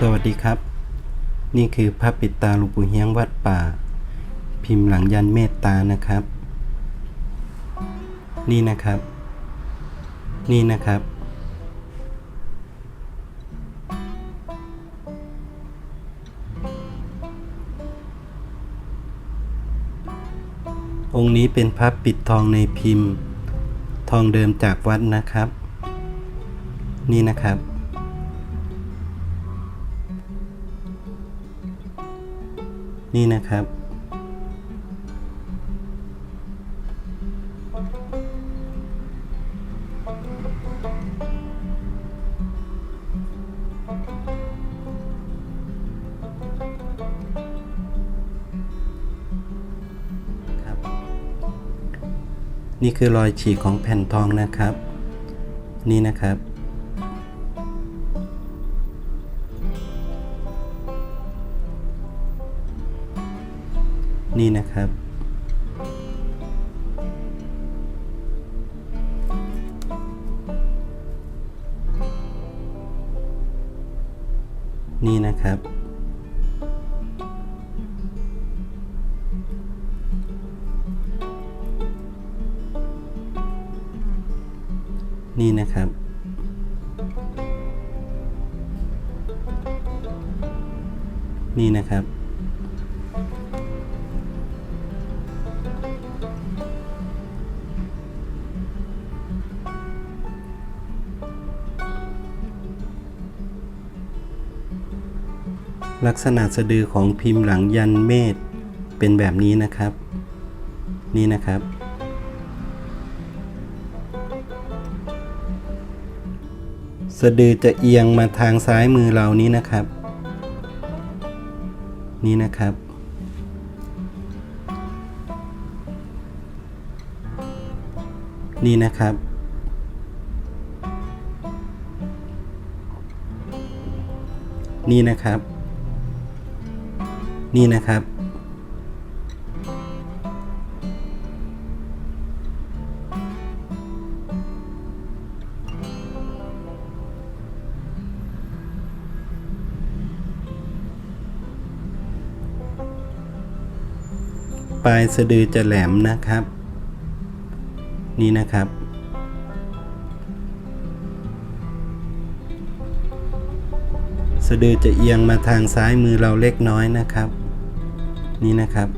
สวัสดีครับ นี่คือพระปิดตาหลวงปู่เฮียงวัดป่า พิมพ์หลังยันเมตตานะครับ นี่นะครับ นี่นะครับ องค์นี้เป็นพระปิดทองในพิมพ์ ทองเดิมจากวัดนะครับ นี่นะครับ นี่นะครับครับ นี่คือรอยฉีกของแผ่นทองนะครับ นี่นะครับ นี่นะครับ นี่นะครับ นี่นะครับนี่นะครับ ลักษณะสะดือของพิมพ์หลังยันเมธเป็นแบบนี้นะครับ นี่นะครับ สะดือจะเอียงมาทางซ้ายมือเรานี้นะครับ นี่นะครับ นี่นะครับนี่นะครับ นี่นะครับ ปลายสะดือจะแหลมนะครับ นี่นะครับสะดือจะเอียงมาทางซ้ายมือเราเล็กน้อยนะครับ นี่นะครับ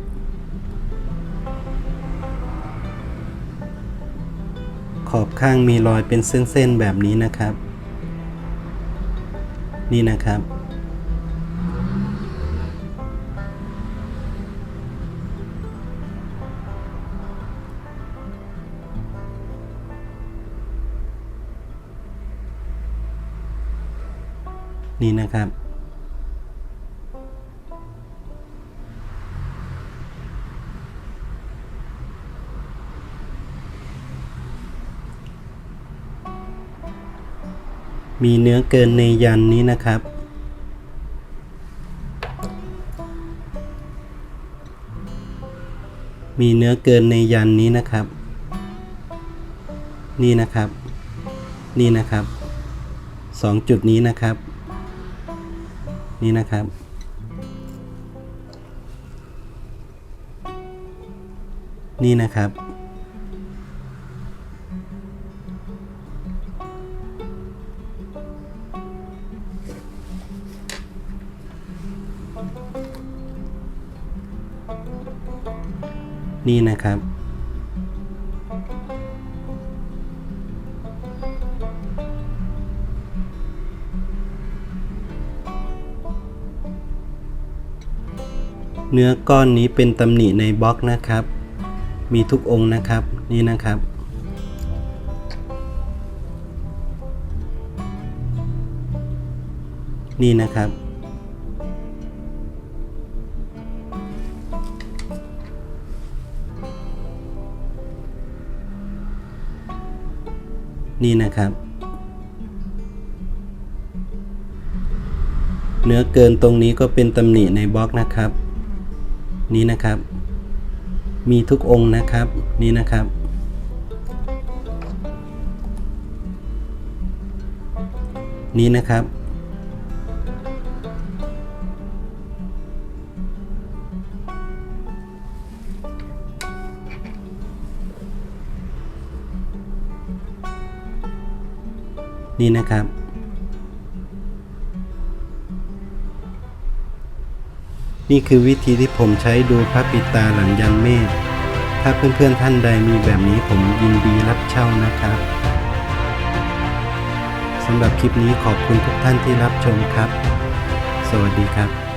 ขอบข้างมีรอยเป็นเส้นๆแบบนี้นะครับ นี่นะครับ นี่นะครับ มีเนื้อเกินในยันนี้นะครับ มีเนื้อเกินในยันนี้นะครับ นี่นะครับ นี่นะครับสองจุดนี้นะครับ นี่นะครับนี่นะครับ นี่นะครับ เนื้อก้อนนี้เป็นตำหนิในบล็อกนะครับ มีทุกองค์นะครับนี่นะครับนี่นะครับ นี่นะครับ เนื้อเกินตรงนี้ก็เป็นตำหนิในบล็อกนะครับ นี่นะครับ มีทุกองค์นะครับ นี่นะครับ นี่นะครับ นี่นะครับ นี่คือวิธีที่ผมใช้ดูพระปิตาหลังยันเมฆถ้าเพื่อนๆท่านใดมีแบบนี้ผมยินดีรับเช่านะครับสำหรับคลิปนี้ขอบคุณทุกท่านที่รับชมครับ สวัสดีครับ